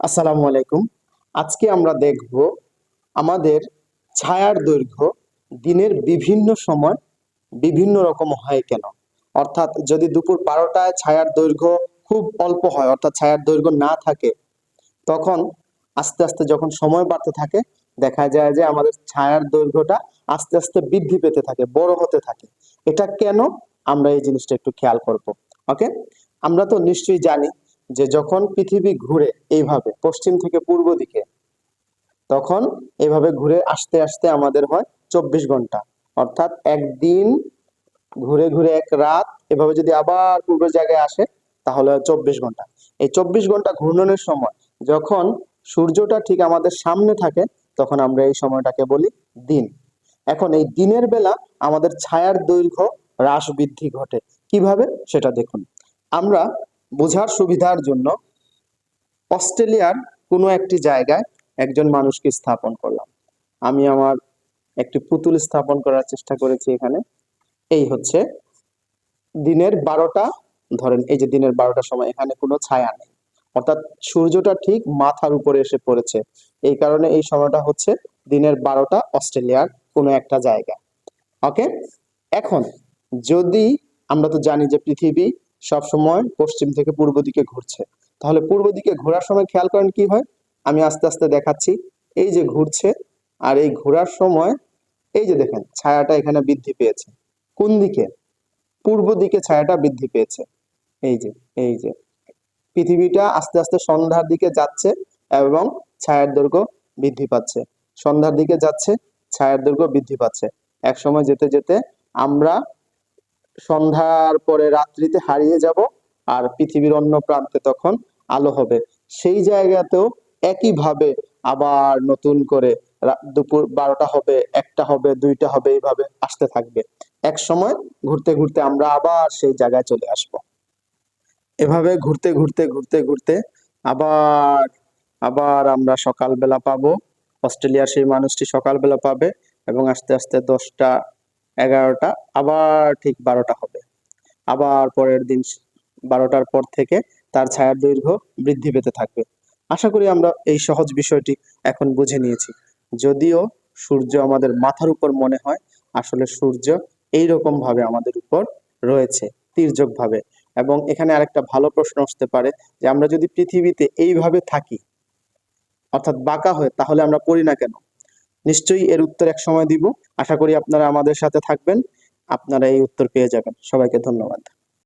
আসসালামু আলাইকুম। আজকে আমরা দেখব আমাদের ছায়ার দৈর্ঘ্য দিনের বিভিন্ন সময় বিভিন্ন রকম হয় কেন? অর্থাৎ যদি দুপুর বারোটায় ছায়ার দৈর্ঘ্য খুব অল্প হয়, অর্থাৎ ছায়ার দৈর্ঘ্য না থাকে, তখন আস্তে আস্তে যখন সময় বাড়তে থাকে, দেখা যায় যে আমাদের ছায়ার দৈর্ঘ্যটা আস্তে আস্তে বৃদ্ধি পেতে থাকে, বড় হতে থাকে। এটা কেন? আমরা এই জিনিসটা একটু খেয়াল করব ওকে আমরা তো নিশ্চয়ই জানি যে যখন পৃথিবী ঘুরে এইভাবে পশ্চিম থেকে পূর্ব দিকে, তখন এভাবে ঘুরে আসতে আসতে আমাদের হয় চব্বিশ ঘণ্টা। অর্থাৎ একদিন ঘুরে ঘুরে এক রাত এভাবে যদি আবার পূর্ব জায়গায় আসে, তাহলে চব্বিশ ঘণ্টা। এই চব্বিশ ঘণ্টা ঘূর্ণনের সময় যখন সূর্যটা ঠিক আমাদের সামনে থাকে, তখন আমরা এই সময়টাকে বলি দিন। এখন এই দিনের বেলা আমাদের ছায়ার দৈর্ঘ্য হ্রাস বৃদ্ধি ঘটে। কীভাবে? সেটা দেখুন। আমরা বোঝার সুবিধার জন্য অস্ট্রেলিয়ার কোনো একটি জায়গায় একজন মানুষকে স্থাপন করলাম। আমি আমার একটি পুতুল স্থাপন করার চেষ্টা করেছি এখানে। এই হচ্ছে দিনের বারোটা। ধরেন এই যে দিনের বারোটার সময় এখানে কোনো ছায়া নেই। অর্থাৎ সূর্যটা ঠিক মাথার উপরে এসে পড়েছে। এই কারণে এই সময়টা হচ্ছে দিনের বারোটা অস্ট্রেলিয়ার কোনো একটা জায়গা। ওকে? এখন যদি আমরা তো জানি যে পৃথিবী সব সময় পশ্চিম থেকে পূর্ব দিকে ঘুরছে। তাহলে পূর্ব দিকে ঘোরার সময় খেয়াল করেন কি হয়? আমি আস্তে আস্তে দেখাচ্ছি। এই যে ঘুরছে, আর এই ঘোরার সময়, এই যে দেখেন, ছায়াটা এখানে বৃদ্ধি পেয়েছে। কোন দিকে? পূর্ব দিকে ছায়াটা বৃদ্ধি পেয়েছে। এই যে এই যে। পৃথিবীটা আস্তে আস্তে সন্ধ্যার দিকে যাচ্ছে এবং ছায়ার দৈর্ঘ্য বৃদ্ধি পাচ্ছে। সন্ধ্যার দিকে যাচ্ছে, ছায়ার দৈর্ঘ্য বৃদ্ধি পাচ্ছে। এক সময় যেতে যেতে আমরা সন্ধ্যার পরে রাত্রিতে হারিয়ে যাব আর পৃথিবীর অন্য প্রান্তে তখন আলো হবে। সেই জায়গাতেও একইভাবে আবার নতুন করে দুপুর বারোটা হবে, একটা হবে, দুইটা হবে, এইভাবে আসতে থাকবে। এক সময় ঘুরতে ঘুরতে আমরা আবার সেই জায়গায় চলে আসব। এভাবে ঘুরতে ঘুরতে ঘুরতে ঘুরতে আবার আবার আমরা সকালবেলা পাবো। অস্ট্রেলিয়ার সেই মানুষটি সকালবেলা পাবে এবং আস্তে আস্তে দশটা এগারোটা, আবার ঠিক বারোটা হবে। আবার পরের দিন বারোটার পর থেকে তার ছায়ার দৈর্ঘ্য বৃদ্ধি পেতে থাকবে। আশা করি আমরা এই সহজ বিষয়টি এখন বুঝে নিয়েছি। যদিও সূর্য আমাদের মাথার উপর মনে হয়, আসলে সূর্য এই রকম ভাবে আমাদের উপর রয়েছে তির্যক ভাবে এবং এখানে আরেকটা ভালো প্রশ্ন আসতে পারে যে আমরা যদি পৃথিবীতে এইভাবে থাকি, অর্থাৎ বাঁকা হয়ে, তাহলে আমরা পড়ি না কেন? নিশ্চয়ই এর উত্তর এক সময় দিব। আশা করি আপনারা আমাদের সাথে থাকবেন। আপনারা এই উত্তর পেয়ে যাবেন। সবাইকে ধন্যবাদ।